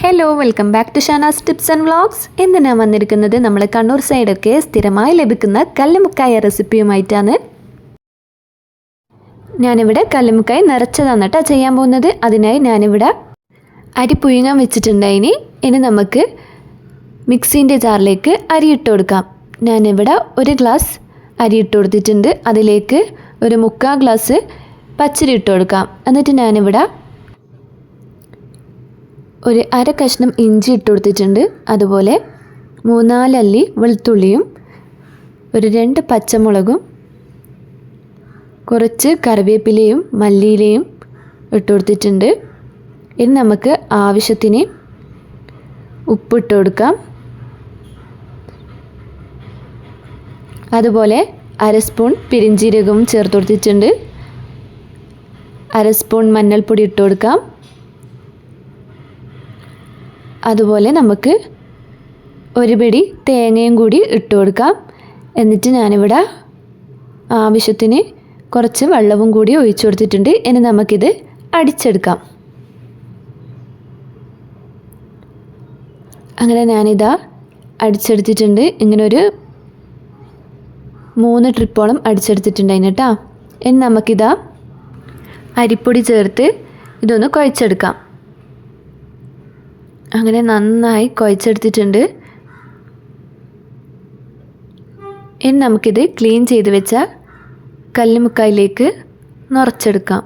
Hello welcome back to Shanas tips and vlogs ഇന്ന് ഞാൻ വന്നിരിക്കുന്നത് നമ്മൾ കണ്ണൂർ സൈഡൊക്കെ സ്ഥിരമായി ലഭിക്കുന്ന കല്ലുമുക്കായ റെസിപ്പിയുമായിട്ടാണ്. ഞാനിവിടെ കല്ലുമുക്കായി നിറച്ചതാണ് ചെയ്യാൻ പോകുന്നത്. അതിനായി ഞാനിവിടെ അരി പുഴുങ്ങാൻ വെച്ചിട്ടുണ്ടായിനി ഇനി നമുക്ക് മിക്സീന്റെ ജാറിലേക്ക് അരി ഇട്ട് കൊടുക്കാം. ഞാനിവിടെ ഒരു ഗ്ലാസ് അരി ഇട്ട് കൊടുത്തിട്ടുണ്ട്. അതിലേക്ക് ഒരു മുക്കാൽ ഗ്ലാസ് പച്ചരി ഇട്ട് കൊടുക്കാം. എന്നിട്ട് ഞാനിവിടെ ഒരു അര കഷ്ണം ഇഞ്ചി ഇട്ട് കൊടുത്തിട്ടുണ്ട്. അതുപോലെ മൂന്നാലല്ലി വെളുത്തുള്ളിയും ഒരു രണ്ട് പച്ചമുളകും കുറച്ച് കറിവേപ്പിലയും മല്ലിയിലയും ഇട്ട് കൊടുത്തിട്ടുണ്ട്. ഇനി നമുക്ക് ആവശ്യത്തിന് ഉപ്പിട്ട് കൊടുക്കാം. അതുപോലെ അര സ്പൂൺ പെരിഞ്ജീരകവും ചേർത്ത് കൊടുത്തിട്ടുണ്ട്. അര സ്പൂൺ മഞ്ഞൾപ്പൊടി ഇട്ട് കൊടുക്കാം. അതുപോലെ നമുക്ക് ഒരു പിടി തേങ്ങയും കൂടി ഇട്ട് കൊടുക്കാം. എന്നിട്ട് ഞാനിവിടെ ആവശ്യത്തിന് കുറച്ച് വെള്ളവും കൂടി ഒഴിച്ചു കൊടുത്തിട്ടുണ്ട്. ഇനി നമുക്കിത് അടിച്ചെടുക്കാം. അങ്ങനെ ഞാനിതാ അടിച്ചെടുത്തിട്ടുണ്ട്. ഇങ്ങനൊരു മൂന്ന് ട്രിപ്പോളം അടിച്ചെടുത്തിട്ടുണ്ട് അതിന് കേട്ടോ. ഇനി നമുക്കിതാ അരിപ്പൊടി ചേർത്ത് ഇതൊന്ന് കുഴച്ചെടുക്കാം. അങ്ങനെ നന്നായി കുഴച്ചെടുത്തിട്ടുണ്ട്. ഇനി നമുക്കിത് ക്ലീൻ ചെയ്ത് വെച്ച കല്ലുമുക്കായിലേക്ക് നിറച്ചെടുക്കാം.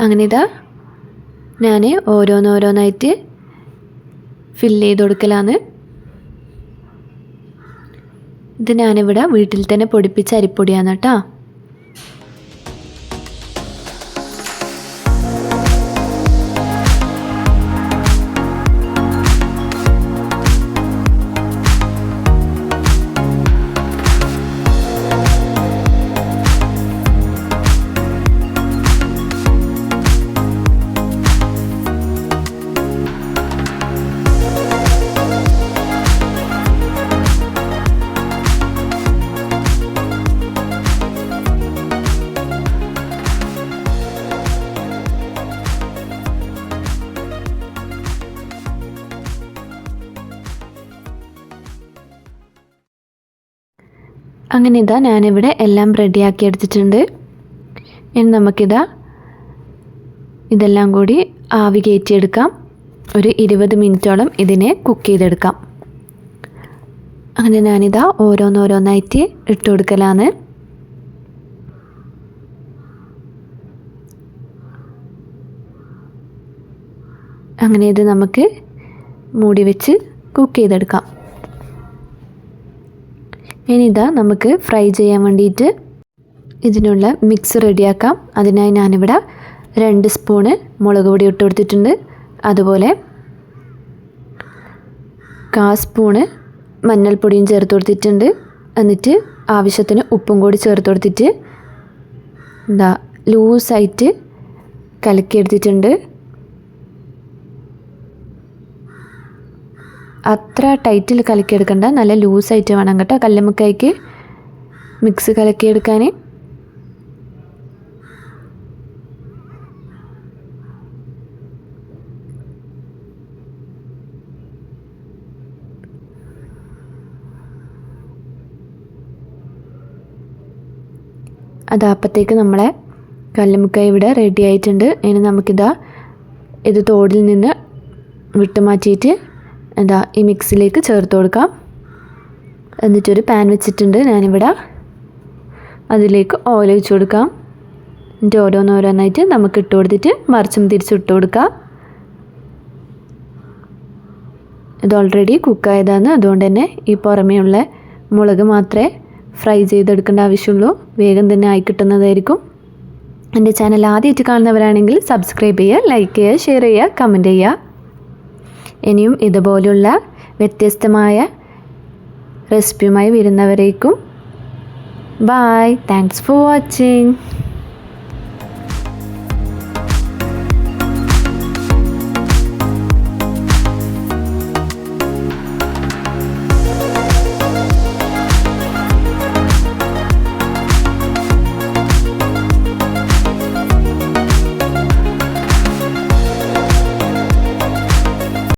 അങ്ങനെ ഇതാ ഞാൻ ഓരോന്നോരോന്നായിട്ട് ഫില്ല് ചെയ്ത് കൊടുക്കലാണ്. ഇത് ഞാനിവിടെ വീട്ടിൽ തന്നെ പൊടിപ്പിച്ച അരിപ്പൊടിയാണ് കേട്ടോ. അങ്ങനെ ഇതാ ഞാനിവിടെ എല്ലാം റെഡിയാക്കി എടുത്തിട്ടുണ്ട്. ഇനി നമുക്കിതാ ഇതെല്ലാം കൂടി ആവി കയറ്റിയെടുക്കാം. ഒരു ഇരുപത് മിനിറ്റോളം ഇതിനെ കുക്ക് ചെയ്തെടുക്കാം. അങ്ങനെ ഞാനിതാ ഓരോന്നോരോന്നായിട്ട് ഇട്ട് കൊടുക്കലാണ്. അങ്ങനെ ഇത് നമുക്ക് മൂടി വെച്ച് കുക്ക് ചെയ്തെടുക്കാം. ഇനിതാ നമുക്ക് ഫ്രൈ ചെയ്യാൻ വേണ്ടിയിട്ട് ഇതിനുള്ള മിക്സ് റെഡിയാക്കാം അതിനായി ഞാനിവിടെ രണ്ട് സ്പൂണ് മുളക് പൊടി ഇട്ട് കൊടുത്തിട്ടുണ്ട്. അതുപോലെ കാ സ്പൂണ് മഞ്ഞൾപ്പൊടിയും ചേർത്ത് കൊടുത്തിട്ടുണ്ട്. എന്നിട്ട് ആവശ്യത്തിന് ഉപ്പും കൂടി ചേർത്ത് കൊടുത്തിട്ട് എന്താ ലൂസായിട്ട് കലക്കിയെടുത്തിട്ടുണ്ട് അത്ര ടൈറ്റിൽ കലക്കിയെടുക്കണ്ട. നല്ല ലൂസായിട്ട് വേണം കേട്ടോ. കല്ലുമ്മക്കായ്ക്ക് മിക്സ് കലക്കിയെടുക്കാൻ. അത് അപ്പത്തേക്ക് നമ്മളെ കല്ലുമുക്കായ ഇവിടെ റെഡി ആയിട്ടുണ്ട്. ഇനി നമുക്കിതാ ഇത് തോടിൽ നിന്ന് വിട്ടുമാറ്റിയിട്ട് എന്താ ഈ മിക്സിലേക്ക് ചേർത്ത് കൊടുക്കാം. എന്നിട്ടൊരു പാൻ വെച്ചിട്ടുണ്ട് ഞാനിവിടെ അതിലേക്ക് ഓയിൽ ഒഴിച്ച് കൊടുക്കാം. എന്നിട്ട് ഓരോന്നോരോന്നായിട്ട് നമുക്ക് ഇട്ട് കൊടുത്തിട്ട് മറിച്ചും തിരിച്ചും ഇട്ട് കൊടുക്കാം. ഇത് ഓൾറെഡി കുക്കായതാണ് അതുകൊണ്ട് തന്നെ ഈ പുറമേയുള്ള മുളക് മാത്രമേ ഫ്രൈ ചെയ്തെടുക്കേണ്ട ആവശ്യമുള്ളൂ. വേഗം തന്നെ ആയി കിട്ടുന്നതായിരിക്കും. എന്റെ ചാനൽ ആദ്യമായിട്ട് കാണുന്നവരാണെങ്കിൽ സബ്സ്ക്രൈബ് ചെയ്യുക ലൈക്ക് ചെയ്യുക ഷെയർ ചെയ്യുക കമന്റ് ചെയ്യുക. ഇനിയും ഇതുപോലുള്ള വ്യത്യസ്തമായ റെസിപ്പിയുമായി വരുന്നവരേക്കും. Bye thanks for watching